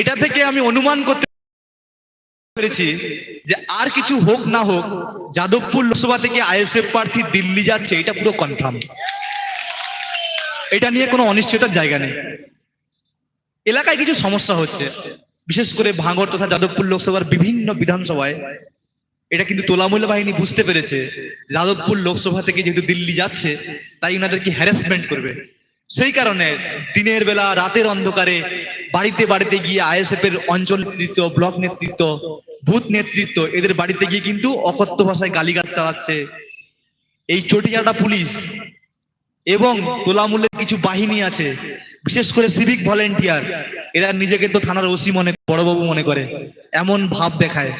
এটা থেকে আমি অনুমান করতে পেরেছি যে আর কিছু হোক না হোক, যাদবপুর লোকসভা থেকে আইএসএফ প্রার্থী দিল্লি যাচ্ছে, এটা পুরো কনফার্ম এটা নিয়ে কোনো অনিশ্চয়তার জায়গা নেই। এলাকায় কিছু সমস্যা হচ্ছে। বিশেষ করে ভাঙড় তথা যাদবপুর লোকসভার বিভিন্ন বিধানসভায়, এটা কিন্তু তোলামূল্য বাহিনী বুঝতে পেরেছে। যাদবপুর লোকসভা থেকে যেহেতু দিল্লি যাচ্ছে, তাই ওনাদেরকে হ্যারাসমেন্ট করবে। সেই কারণে দিনের বেলা রাতের অন্ধকারে বাড়িতে বাড়িতে গিয়ে আইএসএফ এর অঞ্চল নেতৃত্ব, ব্লক নেতৃত্ব, বুথ নেতৃত্ব, এদের বাড়িতে গিয়ে কিন্তু অকথ্য ভাষায় গালিগাল চালাচ্ছে। এই চটিয়াটা পুলিশ এবং তোলামূলের কিছু বাহিনী আছে, বিশেষ করে সিভিক ভলেন্টিয়ার এরা নিজেকে তো থানার ওসি মনে, বড়বাবু মনে করে, এমন ভাব দেখায়।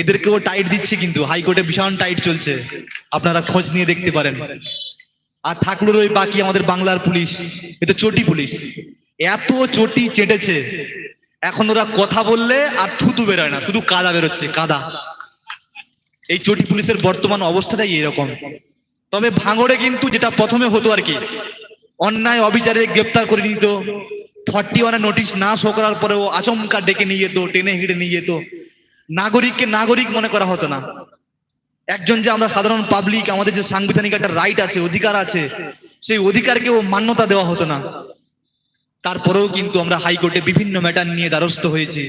এদেরকেও টাইট দিচ্ছে কিন্তু, হাইকোর্টে ভীষণ টাইট চলছে, আপনারা খোঁজ নিয়ে দেখতে পারেন। আর থাকল ওই বাকি আমাদের বাংলার পুলিশ, এ তো চটি পুলিশ। এত চটি চেটেছে। এখন ওরা কথা বললে আর থুতু বেরোয় না, শুধু কাদা বেরোচ্ছে, কাদা। এই চটি পুলিশের বর্তমান অবস্থাটাই এরকম। তবে ভাঙড়ে কিন্তু যেটা প্রথমে হতো আর কি, অন্যায় অবিচারে গ্রেপ্তার করে নিত ফর্টি ওয়ানের নোটিশ না শো করার পরেও আচমকা ডেকে নিয়ে যেত, টেনে হিড়ে নিয়ে যেত। নাগরিককে নাগরিক মনে করা হতো না। একজন যে আমরা সাধারণ পাবলিক আমাদের যে সাংবিধানিক একটা রাইট আছে, অধিকার আছে, সেই অধিকারকেও মান্যতা দেওয়া হতো না। তারপরেও কিন্তু আমরা হাইকোর্টে বিভিন্ন ম্যাটার নিয়ে দ্বারস্থ হয়েছি।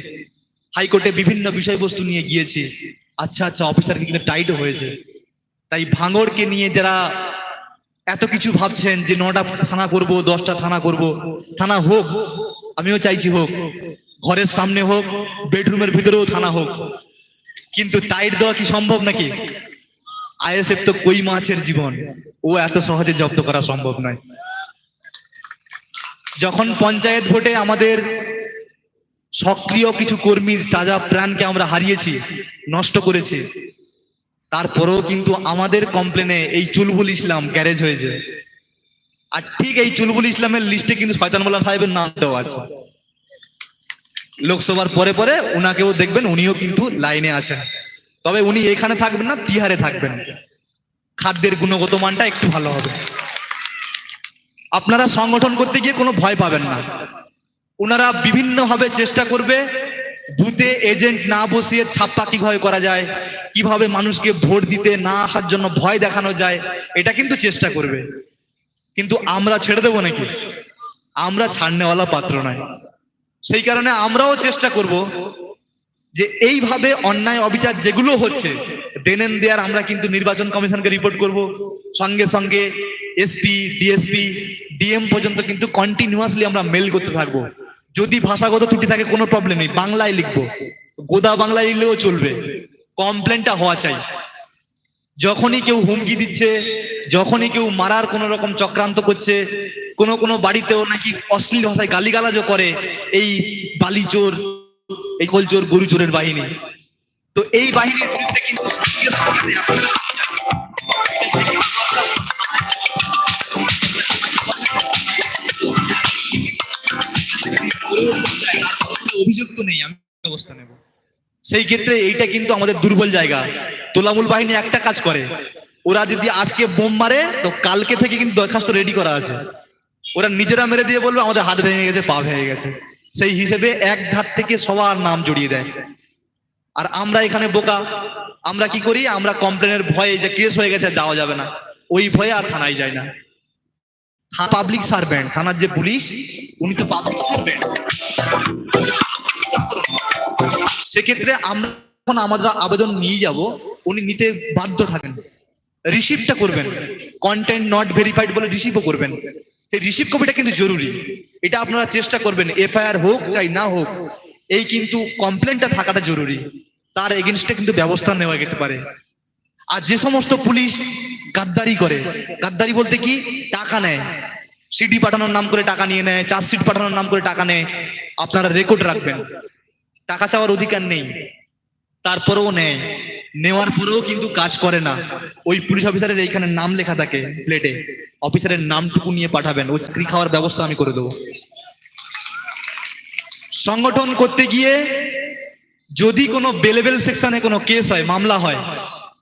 হাইকোর্টে বিভিন্ন বিষয়বস্তু নিয়ে গিয়েছি। আচ্ছা আচ্ছা অফিসার কিন্তু টাইটও হয়েছে। তাই ভাঙড়কে নিয়ে যারা এত কিছু ভাবছেন যে নটা থানা করব, দশটা থানা করব, থানা হোক, আমিও চাইছি হোক, ঘরের সামনে হোক বেডরুমের ভিতরেও থানা হোক। কিন্তু টাইট দেওয়া কি সম্ভব নাকি? আইএসএফ তো কই মাছের জীবন? ও এত সহজে জব্দ করা সম্ভব নয়। যখন পঞ্চায়েত ভোটে আমাদের সক্রিয় কিছু কর্মীর তাজা প্রাণকে আমরা হারিয়েছি, নষ্ট করেছি, তারপরেও কিন্তু আমাদের কমপ্লেনে এই চুলবুল ইসলাম গ্যারেজ হয়েছে। আর ঠিক এই চুলবুল ইসলামের লিস্টে কিন্তু শয়তান মোল্লা সাহেবের দেওয়া আছে। লোকসভার পরে পরে উনাকেও দেখবেন, উনিও কিন্তু লাইনে আছেন। তবে উনি এখানে থাকবেন না, তিহারে থাকবেন। খাদ্যের গুণগত মানটা একটু ভালো হবে। আপনারা সংগঠন করতে গিয়ে কোনো ভয় পাবেন না। ওনারা বিভিন্ন ভাবে চেষ্টা করবে বুথে এজেন্ট না বসিয়ে ছাপ্পা কীভাবে করা যায়, কীভাবে মানুষকে ভোট দিতে না আসার জন্য ভয় দেখানো যায়, এটা কিন্তু চেষ্টা করবে। কিন্তু আমরা ছেড়ে দেবো নাকি? আমরা ছাড়নেওয়ালা পাত্র নয়। সেই কারণে আমরাও চেষ্টা করব যে এইভাবে অন্যায় অবিচার যেগুলো হচ্ছে দেনেন দেয়ার আমরা কিন্তু নির্বাচন কমিশনকে রিপোর্ট করব। সঙ্গে সঙ্গে এসপি, ডিএসপি ডিএম পর্যন্ত কিন্তু কন্টিনিউয়াসলি আমরা মেল করতে থাকব। যদি ভাষাগত ত্রুটি থাকে, কোনো প্রবলেম নেই। বাংলায় লিখব। গোদা বাংলায় লিখলেও চলবে। কমপ্লেনটা হওয়া চাই। যখনই কেউ হুমকি দিচ্ছে, যখনই কেউ মারার কোন রকম চক্রান্ত করছে, কোন কোন বাড়িতেও নাকি অশ্লীল ভাষায় গালিগালাজও করে, এই বালি চোর এই কল চোর গরু চোরের বাহিনী। তো এই বাহিনীর বিরুদ্ধে কিন্তু আপনারা অভিযুক্ত নেই, আমি অবস্থা নেব। সেই ক্ষেত্রে এইটা কিন্তু আমাদের দুর্বল জায়গা। তোলামূল বাহিনী একটা কাজ করে। ওরা যদি আজকে বোম মারে, তো কালকে থেকে কিন্তু দরখাস্ত রেডি করা আছে। ওরা নিজেরা মেরে দিয়ে বলবে, আমাদের হাত ভেঙে গেছে, পা ভেঙে গেছে। সেই হিসেবে এক ধার থেকে সবার নাম জড়িয়ে দেয়। আর আমরা এখানে বোকা। আমরা কি করি? আমরা কমপ্লেনের ভয়ে যে কেস হয়ে গেছে, যাওয়া যাবে না। ওই ভয়ে আর থানায় যায় না। পাবলিক সার্ভেন্ট থানার যে পুলিশ, উনি তো পাবলিক সার্ভেন্ট সেক্ষেত্রে আমরা যখন আমরা আবেদন নিয়ে যাব, উনি নিতে বাধ্য থাকেন। রিসিভটা করবেন। কন্টেন্ট নট ভেরিফাইড বলে রিসিভও করবেন। সেই রিসিভ কপিটা কিন্তু জরুরি। এটা আপনারা চেষ্টা করবেন এফআইআর হোক চাই না হোক, এই কিন্তু কমপ্লেনটা থাকাটা জরুরি। তার এগেনস্টে কিন্তু ব্যবস্থা নেওয়া যেতে পারে। আর যে সমস্ত পুলিশ গাদ্দারি করে, গাদ্দারি বলতে কি? টাকা নেয়। সিডি পাঠানোর নাম করে টাকা নিয়ে নেয় চার্জশিট পাঠানোর নাম করে টাকা নেয়, আপনারা রেকর্ড রাখবেন। টাকা চাওয়ার অধিকার নেই, তারপরেও নেয়। নেওয়ার পরেও কিন্তু কাজ করে না। ওই পুলিশ অফিসারের এইখানে নাম লেখা থাকে প্লেটে অফিসারের নামটুকু নিয়ে পাঠাবেন ওই চাকরি খাওয়ার ব্যবস্থা আমি করে দেবো। সংগঠন করতে গিয়ে যদি কোনো বেলেবেল সেকশনে কোনো কেস হয়, মামলা হয়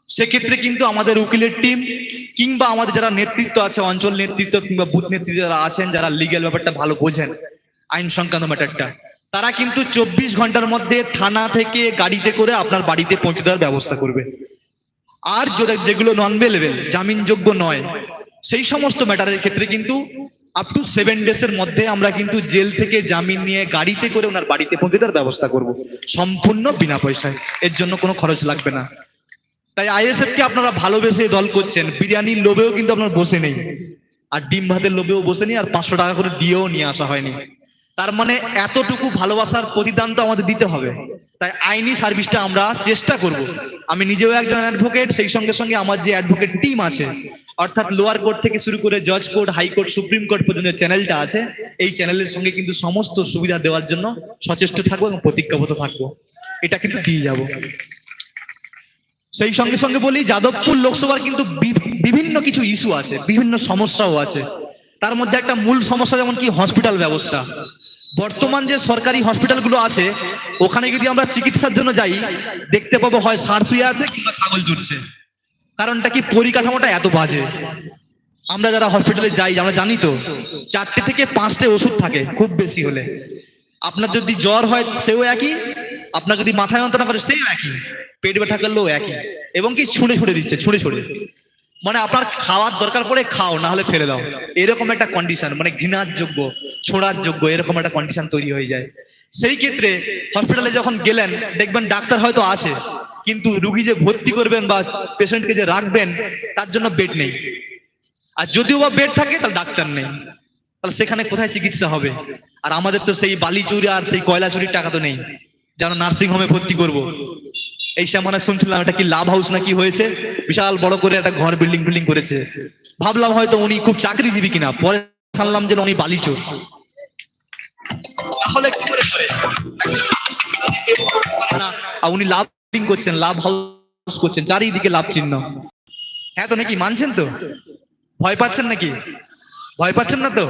সেক্ষেত্রে কিন্তু আমাদের উকিলের টিম কিংবা আমাদের যারা নেতৃত্ব আছে, অঞ্চল নেতৃত্ব কিংবা বুথ নেতৃত্ব যারা আছেন, যারা লিগেল ব্যাপারটা ভালো বোঝেন, আইন সংক্রান্ত ম্যাটারটা, তারা কিন্তু চব্বিশ ঘণ্টার মধ্যে থানা থেকে গাড়িতে করে আপনার বাড়িতে পৌঁছে দেওয়ার ব্যবস্থা করবে। আর যেগুলো নন বেলেবেল জামিনযোগ্য নয়, সেই সমস্ত ম্যাটারের ক্ষেত্রে কিন্তু আপ টু সেভেন ডেজ এর মধ্যে আমরা কিন্তু জেল থেকে জামিন নিয়ে গাড়িতে করে ওনার বাড়িতে পৌঁছে দেওয়ার ব্যবস্থা করব। সম্পূর্ণ বিনা পয়সায়, এর জন্য কোনো খরচ লাগবে না। তাই আইএসএফ কে আপনারা ভালোবেসে দল করছেন। বিরিয়ানির লোভেও কিন্তু আপনার বসে নেই। আর ডিম ভাতের লোভেও বসে নেই, আর পাঁচশো টাকা করে দিয়েও নিয়ে আসা হয়নি। তার মানে এতটুকু ভালোবাসার প্রতিদান তো আমাদের দিতে হবে। তাই আইনি সার্ভিসটা আমরা চেষ্টা করব। আমি নিজেও একজন অ্যাডভোকেট সেই সঙ্গে সঙ্গে আমার যে অ্যাডভোকেট টিম আছে, অর্থাৎ লোয়ার কোর্ট থেকে শুরু করে জজ কোর্ট হাইকোর্ট সুপ্রিম কোর্ট পর্যন্ত চ্যানেলটা আছে, এই চ্যানেলের সঙ্গে কিন্তু সমস্ত সুবিধা দেওয়ার জন্য সচেষ্ট থাকব এবং প্রতিজ্ঞাবদ্ধ থাকব। এটা কিন্তু দিয়ে যাব। সেই সঙ্গে সঙ্গে বলি, যাদবপুর লোকসভার কিন্তু বিভিন্ন কিছু ইস্যু আছে, বিভিন্ন সমস্যাও আছে। তার মধ্যে একটা মূল সমস্যা যেমন কি, হসপিটাল ব্যবস্থা। বর্তমান যে সরকারি হসপিটালগুলো আছে, ওখানে যদি আমরা চিকিৎসার জন্য যাই, দেখতে পাবো হয় ষাঁড় শুয়ে আছে কিংবা ছাগল জুটছে। কারণটা কি, পরিকাঠামোটা এত বাজে। আমরা যারা হসপিটালে যাই, আমরা জানি তো, চারটে থেকে পাঁচটে ওষুধ থাকে, খুব বেশি হলে। আপনার যদি জ্বর হয়, সেও একই আপনার যদি মাথায় যন্ত্রণা করে, সেও একই। পেট ব্যথা করলেও একই। এবং কি ছুঁড়ে ছুঁড়ে দিচ্ছে, ছুঁড়ে ছুঁড়ে। মানে আপনার খাওয়ার দরকার পড়ে খাও, না হলে ফেলে দাও। এরকম একটা কন্ডিশন মানে ঘৃণার যোগ্য, ছোড়ার যোগ্য, এরকম একটা কন্ডিশন তৈরি হয়ে যায়। সেই ক্ষেত্রে হসপিটালে যখন গেলেন, দেখবেন ডাক্তার হয়তো আছে, কিন্তু রুগী যে ভর্তি করবেন বা পেশেন্টকে যে রাখবেন, তার জন্য বেড নেই। আর যদিও বা বেড থাকে, তাহলে ডাক্তার নেই। তাহলে সেখানে কোথায় চিকিৎসা হবে? আর আমাদের তো সেই বালি চুরি আর সেই কয়লা চুরির টাকা তো নেই। যেন নার্সিং হোমে ভর্তি করব। এই সামনে শুনছিলাম, এটা কি লাভ হাউস নাকি হয়েছে? বিশাল বড় করে একটা ঘর বিল্ডিং বিল্ডিং করেছে। ভাবলাম হয়তো উনি খুব চাকরিজীবী কিনা, পরে জানলাম যে উনি বালি চোর তাহলে কি করে আর উনি লাভ বিল্ডিং করছেন লাভ হাউস করছেন, চারিদিকে লাভ চিহ্ন। হ্যাঁ তো নাকি, মানছেন তো? ভয় পাচ্ছেন নাকি? ভয় পাচ্ছেন না তো?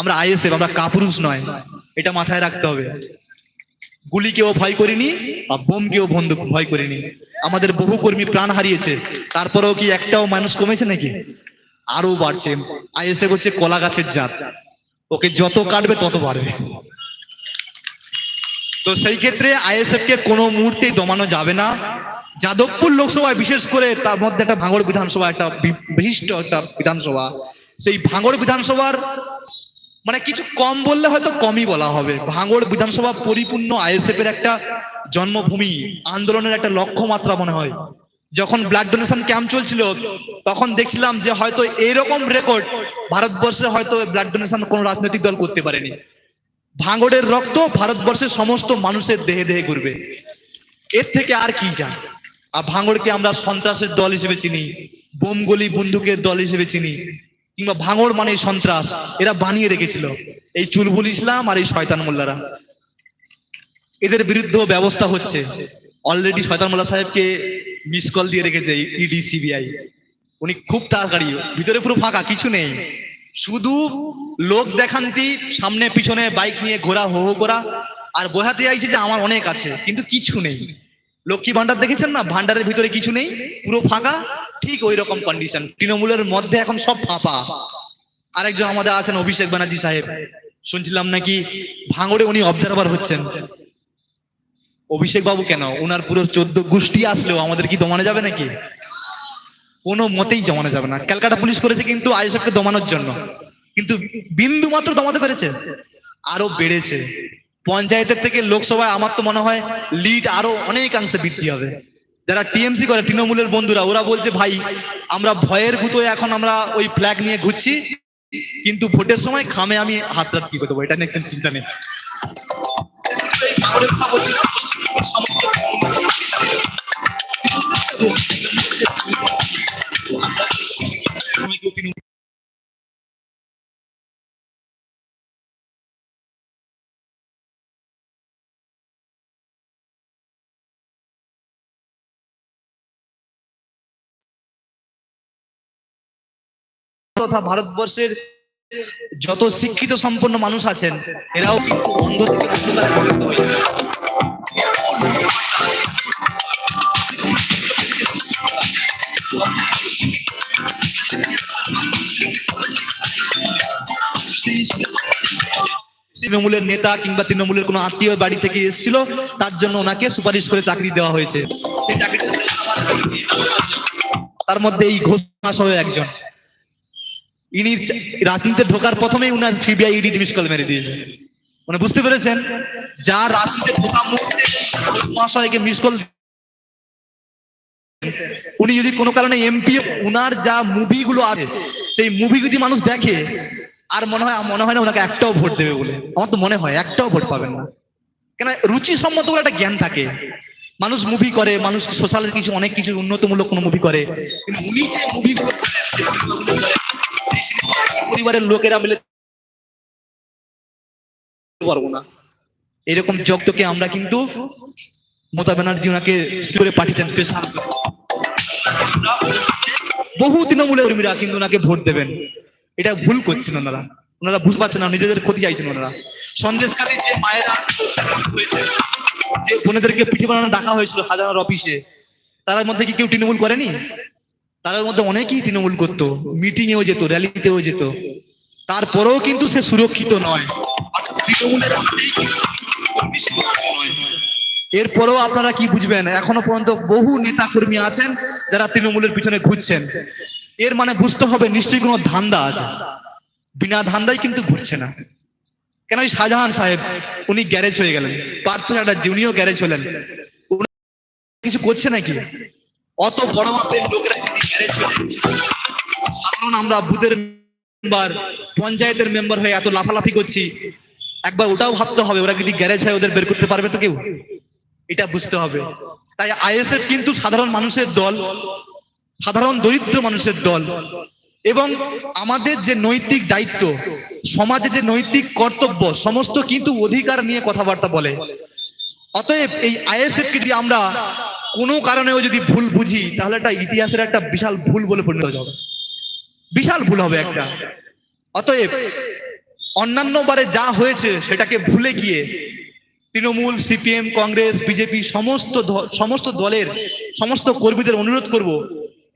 আমরা আইএসএফ আমরা কাপুরুষ নয়। এটা মাথায় রাখতে হবে। গুলিকেও ভয় করিনি আর বোমকেও বন্ধু ভয় করিনি। আমাদের বহু কর্মী প্রাণ হারিয়েছে। তারপরেও কি একটাও মানুষ কমেছে নাকি? আরও বাড়ছে। আইএসএফ হচ্ছে কলা গাছের জাত। ওকে যত কাটবে তত বাড়বে। তো সেই ক্ষেত্রে আইএসএফ কে কোনো মুহূর্তেই দমানো যাবে না। যাদবপুর লোকসভায় বিশেষ করে তার মধ্যে একটা ভাঙড় বিধানসভা, একটা বি- বিশিষ্ট একটা বিধানসভা। সেই ভাঙড় বিধানসভার মানে কিছু কম বললে হয়তো কমই বলা হবে। ভাঙড় বিধানসভা পরিপূর্ণ আইএসএফ এর একটা জন্মভূমি, আন্দোলনের একটা লক্ষ্যমাত্রা মনে হয়। যখন ব্লাড ডোনেশন ক্যাম্প চলছিল, তখন দেখছিলাম যে হয়তো এরকম রেকর্ড ভারতবর্ষে হয়তো ব্লাড ডোনেশন কোন রাজনৈতিক দল করতে পারেনি। ভাঙড়ের রক্ত ভারতবর্ষের সমস্ত মানুষের দেহে দেহে ঘুরবে। এর থেকে আর কি যা আর ভাঙড়কে আমরা সন্ত্রাসের দল হিসেবে চিনি, বোমগলি বন্দুকের দল হিসেবে চিনি কিংবা ভাঙড় মানে সন্ত্রাস, এরা বানিয়ে রেখেছিল। এই চুলবুল ইসলাম আর এই শয়তান মোল্লারা। এদের বিরুদ্ধেও ব্যবস্থা হচ্ছে। অলরেডি শয়তান মোল্লা সাহেবকে মিস কল দিয়ে রেখেছে ইডি সিবিআই উনি খুব তাড়াতাড়ি, ভিতরে পুরো ফাঁকা, কিছু নেই। শুধু লোক দেখান্তি, সামনে পিছনে বাইক নিয়ে ঘোরা, হো হো করা। আর বোঝাতে চাইছে যে আমার অনেক আছে, কিন্তু কিছু নেই। লক্ষ্মী ভান্ডার দেখেছেন না? ভান্ডারের ভিতরে কিছু নেই, পুরো ফাঁকা, ঠিক ওই রকম কন্ডিশন তৃণমূলের মধ্যে এখন সব ফাঁপা। আরেকজন আমাদের আছেন অভিষেক ব্যানার্জি সাহেব। শুনছিলাম নাকি ভাঙড়ে উনি অবজারভার হচ্ছেন। অভিষেক বাবু কেন? ওনার পুরো চোদ্দ গোষ্ঠী আসলেও আমাদের কি দমানো যাবে নাকি? কোনো মতেই জমানো যাবে না। ক্যালকাটা পুলিশ করেছে কিন্তু আইএসএফকে দমানোর জন্য। কিন্তু বিন্দু মাত্র দমাতে পেরেছে। আরও বেড়েছে। পঞ্চায়েতের থেকে লোকসভায় আমার তো মনে হয় লিড আরও অনেকাংশে বৃদ্ধি হবে। যারা টিএমসি করে, তৃণমূলের বন্ধুরা, ওরা বলছে, ভাই, আমরা ভয়ের গুতোয় এখন আমরা ওই ফ্ল্যাগ নিয়ে ঘুরছি, কিন্তু ভোটের সময় খামে আমি হাত রাত কি করে দেবো? এটা নিয়ে চিন্তা নেই। সমস্ত তথা ভারতবর্ষের যত শিক্ষিত সম্পন্ন মানুষ আছেন, এরাও কিন্তু অন্ধ থেকে তৃণমূলের নেতা কিংবা তৃণমূলের কোনো আত্মীয় বাড়ি থেকে এসেছিল, তার জন্য ওনাকে সুপারিশ করে চাকরি দেওয়া হয়েছে। তার মধ্যে এই ঘোষ মহাশয় একজন। ইনি রাজনীতিতে ঢোকার প্রথমেই উনার সিবিআই ইডি মিস কল মেরে দিয়েছে। মানে বুঝতে পেরেছেন? যা রাজনীতিতে ঢোকা মুহূর্তে মহাশয়কে মিস কল উনি যদি কোনো কারণে এমপি উনার যা মুভিগুলো আছে, সেই মুভি যদি মানুষ দেখে, আর মনে হয় মনে হয় না ওনাকে একটাও ভোট দেবে বলে। আমার তো মনে হয়, একটাও ভোট পাবেন না। কেন রুচি সম্মত বলে একটা জ্ঞান থাকে। মানুষ মুভি করে, মানুষ সোশ্যাল কিছু, অনেক কিছু উন্নতমূলক কোনো মুভি করে। উনি যে মুভিগুলো পরিবারের লোকেরা মিলে পারব না। এরকম জগতকে আমরা কিন্তু মমতা ব্যানার্জি ওনাকে করে পাঠিয়েছেন বহু তৃণমূলের কর্মীরা কিন্তু ওনাকে ভোট দেবেন। এটা ভুল করছেন ওনারা। ওনারা বুঝতে পারছেন না, নিজেদের ক্ষতি চাইছেন ওনারা। সন্দেশকারী যে মায়েরা হয়েছে যে বোনেদেরকে পিঠে বানানো ডাকা হয়েছিল হাজার অফিসে, তার মধ্যে কি কেউ তৃণমূল করেনি? তার মধ্যে অনেকেই তৃণমূল করতো মিটিং এও যেত র্যালিতেও যেত। তারপরেও কিন্তু সে সুরক্ষিত নয়। এরপরেও আপনারা কি বুঝবেন? এখনও পর্যন্ত বহু নেতা কর্মী আছেন যারা তৃণমূলের পিছনে ঘুরছেন। এর মানে বুঝতে হবে, নিশ্চয়ই কোনো ধান্দা আছে। বিনা ধান্দাই কিন্তু ঘুরছে না। কেন ওই শাহজাহান সাহেব, উনি গ্যারেজ হয়ে গেলেন। পার্থ একটা উনিও গ্যারেজ হলেন। কিছু করছে নাকি? অত বড় মাপের লোকেরা সাধারণ আমরা বুথের মেম্বার, পঞ্চায়েতের মেম্বার হয়ে এত লাফালাফি করছি। একবার ওটাও ভাবতে হবে, ওরা যদি গ্যারেজ হয় ওদের বের করতে পারবে তো কেউ? এটা বুঝতে হবে। তাই আইএসএফ কিন্তু সাধারণ মানুষের দল, সাধারণ দরিদ্র মানুষের দল। এবং আমাদের যে নৈতিক দায়িত্ব, সমাজে যে নৈতিক কর্তব্য, সমস্ত কিন্তু অধিকার নিয়ে কথাবার্তা বলে। অতএব এই আইএসএফ কে আমরা কোনো কারণেও যদি ভুল বুঝি, তাহলে একটা ইতিহাসের একটা বিশাল ভুল বলে পরিণত হবে বিশাল ভুল হবে একটা। অতএব অন্যান্য বারে যা হয়েছে সেটাকে ভুলে গিয়ে তৃণমূল, সিপিএম, কংগ্রেস, বিজেপি সমস্ত সমস্ত দলের, সমস্ত কর্মীদের অনুরোধ করব,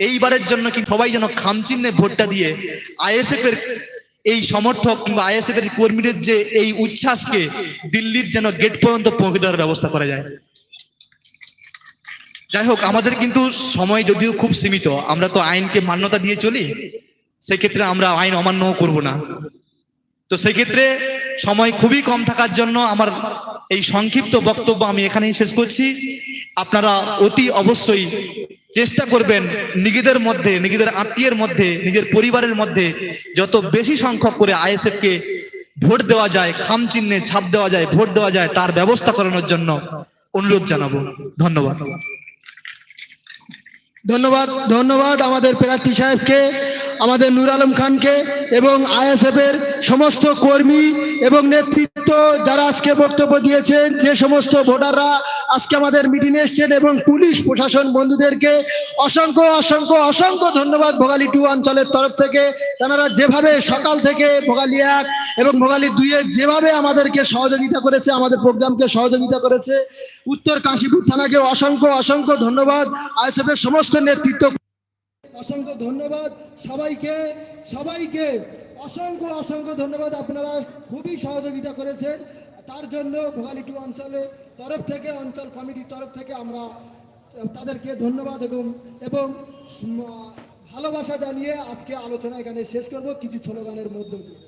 এইবারের জন্য কি সবাই যেন খামচিহ্নে ভোটটা দিয়ে আইএসএফ এর এই সমর্থক কিংবা আইএসএফ এর কর্মীদের যে এই উচ্ছ্বাসকে দিল্লির যেন গেট পর্যন্ত পৌঁছে দেওয়ার ব্যবস্থা করা যায়। যাই হোক আমাদের কিন্তু সময় যদিও খুব সীমিত, আমরা তো আইনকে মান্যতা দিয়ে চলি, সেক্ষেত্রে আমরা আইন অমান্য করব না। তো সেই ক্ষেত্রে সময় খুবই কম থাকার জন্য আমার এই সংক্ষিপ্ত বক্তব্য আমি এখানেই শেষ করছি। আপনারা অতি অবশ্যই চেষ্টা করবেন নিজেদের মধ্যে, নিজেদের আত্মীয়ের মধ্যে, নিজের পরিবারের মধ্যে যত বেশি সংখ্যক করে আইএসএফ কে ভোট দেওয়া যায়, খাম চিহ্নে ছাপ দেওয়া যায়, ভোট দেওয়া যায়, তার ব্যবস্থা করানোর জন্য অনুরোধ জানাব। ধন্যবাদ। ধন্যবাদ ধন্যবাদ আমাদের প্রার্থী সাহেবকে। আমাদের নূর আলম খানকে এবং আইএসএফ এর সমস্ত কর্মী এবং নেতৃত্ব যারা আজকে বক্তব্য দিয়েছেন, যে সমস্ত ভোটাররা আজকে আমাদের মিটিং এসছেন এবং পুলিশ, প্রশাসন বন্ধুদেরকে অসংখ্য অসংখ্য অসংখ্য ধন্যবাদ ভোগালী টু অঞ্চলের তরফ থেকে। তারা যেভাবে সকাল থেকে ভোগালী এক এবং ভোগালী দুইয়ে যেভাবে আমাদেরকে সহযোগিতা করেছে, আমাদের প্রোগ্রামকে সহযোগিতা করেছে, উত্তর কাশীপুর থানাকে অসংখ্য অসংখ্য ধন্যবাদ। আইএসএফ এর সমস্ত নেতৃত্ব অসংখ্য ধন্যবাদ সবাইকে সবাইকে অসংখ্য অসংখ্য ধন্যবাদ। আপনারা খুবই সহযোগিতা করেছেন। তার জন্য ভোগালী টু অঞ্চলের তরফ থেকে, অঞ্চল কমিটির তরফ থেকে আমরা তাদেরকে ধন্যবাদ এবং এবং ভালোবাসা জানিয়ে আজকে আলোচনা এখানে শেষ করব। কিছু স্লোগানের মধ্য দিয়ে।